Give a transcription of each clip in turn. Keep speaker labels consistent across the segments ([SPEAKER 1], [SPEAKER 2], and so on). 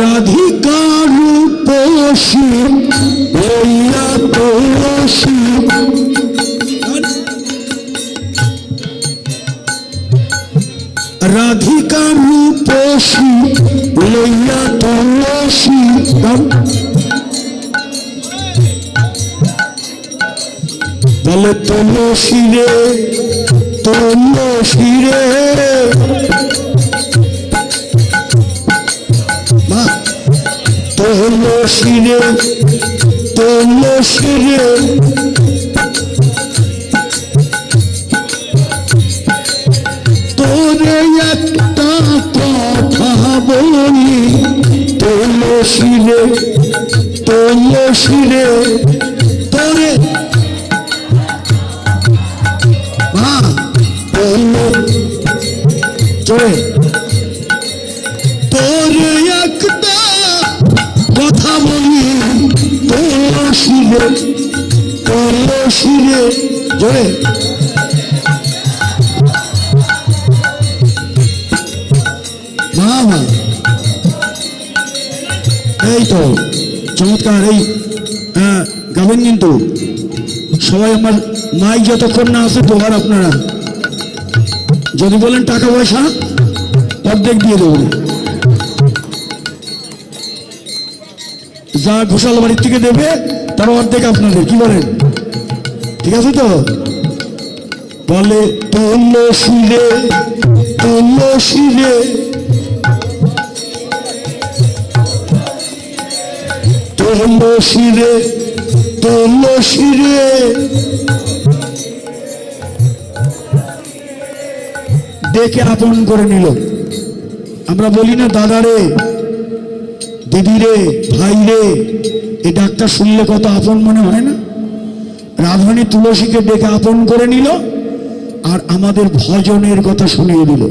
[SPEAKER 1] রাধিকার পোষি লইয়া তুলসী রাধিকার পোষি লইয়া তুলসী। বলে তুলসী রে তুলসী রে তুলসী রে তুলসী রে তোরে একটা বলি তুলসী রে তুলসী রে তোরে তুল চলে তুলসী রে তুলসী রে জোরে এই তো, চমৎকার, এই হ্যাঁ গাবেন কিন্তু। সবাই আমার মাই যতক্ষণ না আসে, দোহার আপনারা। যদি বলেন টাকা পয়সা, অর্ধেক দিয়ে দেবো। যা ঘোষাল বাড়ির থেকে দেবে তার অর্ধেক আপনাদের, কি বলেন? ঠিক আছে তো? বলে তুলসী রে তুলসী রে তুলসী রে তুলসী রে ডেকে আপন করে নিল। আমরা বলি না, দাদা রে, দিদি রে, ভাই রে এই ডাক্তার শুনলে কত আপন মনে হয় না? রাধানী তুলসীকে ডেকে আপন করে নিল আর আমাদের ভজনের কথা শুনিয়ে দিল।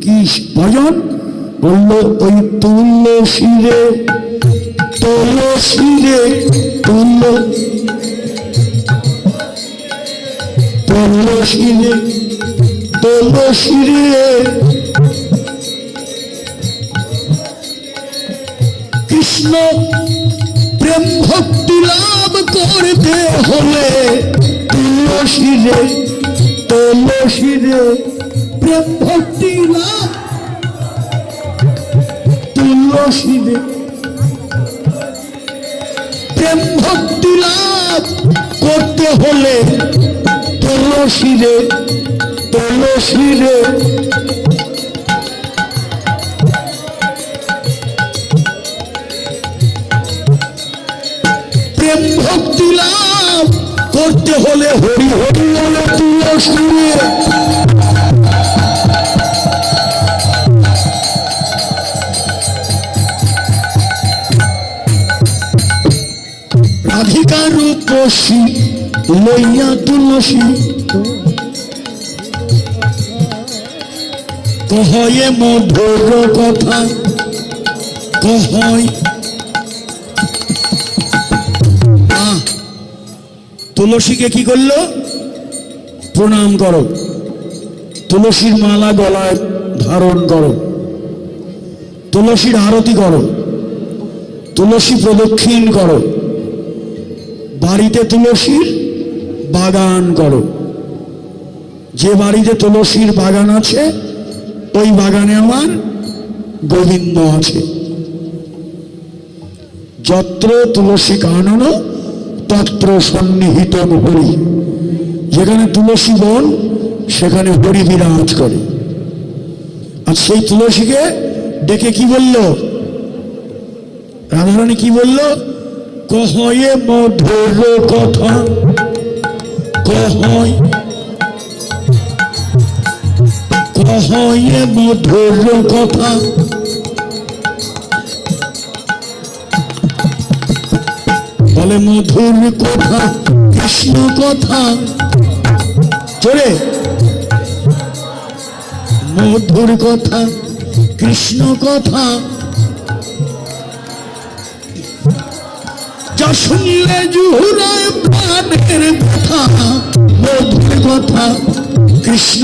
[SPEAKER 1] কি ভজন? বলল, ওই তুলসী রে তুলসী রে তুল কৃষ্ণ করতে হলে তুলসী রে তুলসী রে, প্রেম ভক্তি লাভ তুলসী রে, প্রেম ভক্তি লাভ করতে হলে তুলসী রে ভক্তি করতে হলে হরি হরি হলে তুলসী রাধিকার রূপসী, লইয়া তুলসী। কহয়ে মধুর কথা, কহয় তুলসীকে কি করল? প্রণাম করো। তুলসীর মালা গলায় ধারণ করো। তুলসীর আরতি করো। তুলসী প্রদক্ষিণ করো। বাড়িতে তুলসীর বাগান করো। যে বাড়িতে তুলসীর বাগান আছে, ওই বাগানে আমার গোবিন্দ আছে। যত্র তুলসী কানন তত্র সন্নিহিত হরি যেখানে তুলসী বন, সেখানে হরি বিরাজ করে। আর সেই তুলসীকে ডেকে কি বলল? রাধারানী কি বলল? কহয়ে মধুর কথা। কহয়। কহয়ে মধুর কথা। বলে মধুর কথা, কৃষ্ণ কথা। চলে মধুর কথা, কৃষ্ণ কথা। যা শুনলে জুহুরায় প্রাণের কথা মধুর কথা, কৃষ্ণ।